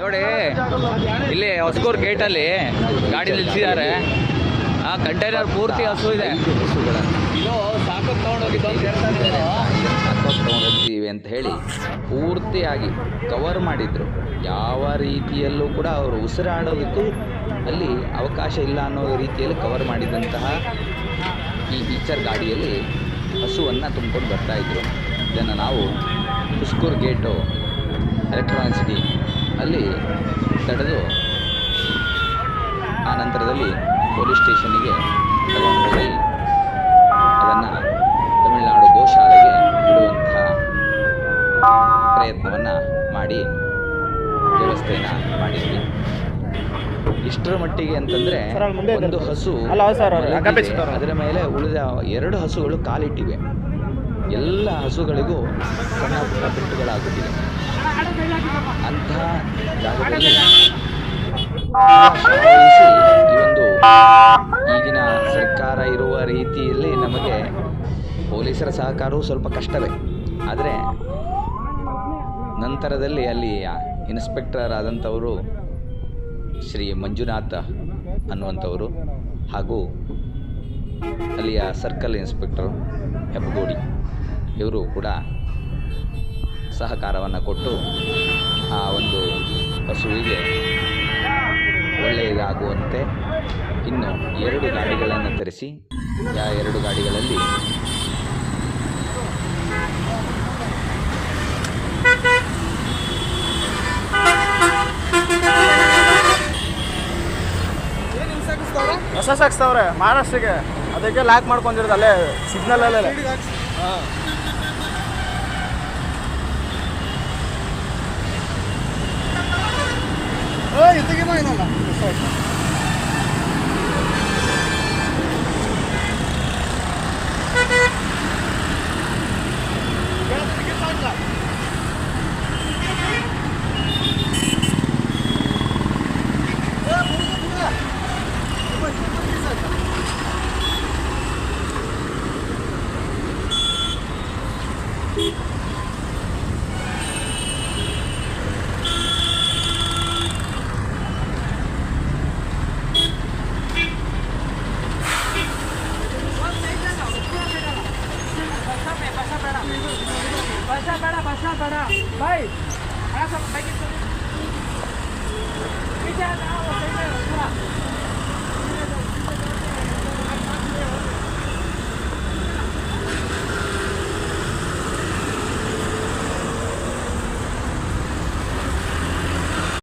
ನೋಡಿ ಇಲ್ಲಿ ಹೊಸಗೂರು ಗೇಟಲ್ಲಿ ಗಾಡಿ ನಿಲ್ಸಿದ್ದಾರೆ. ಆ ಕಂಟೈನರ್ ಪೂರ್ತಿ ಹಸು ಇದೆ. ತಗೊಂಡೋಗಿದ್ದೀವಿ ಅಂತ ಹೇಳಿ ಪೂರ್ತಿಯಾಗಿ ಕವರ್ ಮಾಡಿದ್ರು. ಯಾವ ರೀತಿಯಲ್ಲೂ ಕೂಡ ಅವರು ಉಸಿರಾಡೋದಕ್ಕೂ ಅಲ್ಲಿ ಅವಕಾಶ ಇಲ್ಲ ಅನ್ನೋ ರೀತಿಯಲ್ಲಿ ಕವರ್ ಮಾಡಿದಂತಹ ಈ ಈಚರ್ ಗಾಡಿಯಲ್ಲಿ ಹಸುವನ್ನು ತುಂಬಿಕೊಂಡು ಬರ್ತಾ ಇದ್ರು. ಇದನ್ನು ನಾವು ಹುಸ್ಕೂರು ಗೇಟು ಎಲೆಕ್ಟ್ರಾನಿಕ್ ಸಿಟಿ ಅಲ್ಲಿ ತಡೆದು ಆ ನಂತರದಲ್ಲಿ ಪೊಲೀಸ್ ಸ್ಟೇಷನ್ನಿಗೆ ತಗೊಂಡು ಹೋಗಿ ಅದನ್ನು ತಮಿಳುನಾಡು ಗೋಶಾಲೆಗೆ ಬಿಡುವಂತಹ ಪ್ರಯತ್ನವನ್ನು ಮಾಡಿ ವ್ಯವಸ್ಥೆಯನ್ನು ಮಾಡಿದ್ವಿ ಇಷ್ಟರ ಮಟ್ಟಿಗೆ ಅಂತಂದರೆ. ಒಂದು ಹಸು. ಅದರ ಮೇಲೆ ಉಳಿದ ಎರಡು ಹಸುಗಳು ಕಾಲಿಟ್ಟಿವೆ ಎಲ್ಲ ಹಸುಗಳಿಗೂ ಸಣ್ಣ ಪುಟ್ಟ ಪೆಟ್ಟುಗಳಾಗುತ್ತಿದೆ ಅಂತಹ ಜಾಗದಲ್ಲಿ ಈ ಒಂದು ಈಗಿನ ಸರ್ಕಾರ ಇರುವ ರೀತಿಯಲ್ಲಿ ನಮಗೆ ಪೊಲೀಸರ ಸಹಕಾರವೂ ಸ್ವಲ್ಪ ಕಷ್ಟವೇ. ಆದರೆ ನಂತರದಲ್ಲಿ ಅಲ್ಲಿ ಇನ್ಸ್ಪೆಕ್ಟರ್ ಆದಂಥವರು ಶ್ರೀ ಮಂಜುನಾಥ ಅನ್ನುವಂಥವರು ಹಾಗೂ ಅಲ್ಲಿಯ ಸರ್ಕಲ್ ಇನ್ಸ್ಪೆಕ್ಟರ್ ಹೆಬ್ಬಗೋಡಿ. ಇವರು ಕೂಡ ಸಹಕಾರವನ್ನು ಕೊಟ್ಟು ಆ ಒಂದು ಹಸುವಿಗೆ ಒಳ್ಳೆಯದಾಗುವಂತೆ ಇನ್ನು ಎರಡು ಗಾಡಿಗಳನ್ನು ತರಿಸಿ ಆ ಎರಡು ಗಾಡಿಗಳಲ್ಲಿ ಹೊಸ ಸಾಕ್ಸ್ತಾವ್ರೆ ಮಹಾರಾಷ್ಟ್ರಕ್ಕೆ ಅದಕ್ಕೆ ಲಾಕ್ ಮಾಡ್ಕೊಂಡಿರೋದು ಅಲ್ಲೇ ಸಿಗ್ನಲ್ ಅಲ್ಲೇ Thank you. ಬೇಡ ಬಸ್ ಸ್ಟಾಪ್ ಬೇಡ ಬೈ ಹಣ ಸ್ವಲ್ಪ ಬೈಕ್ ಇರ್ತದೆ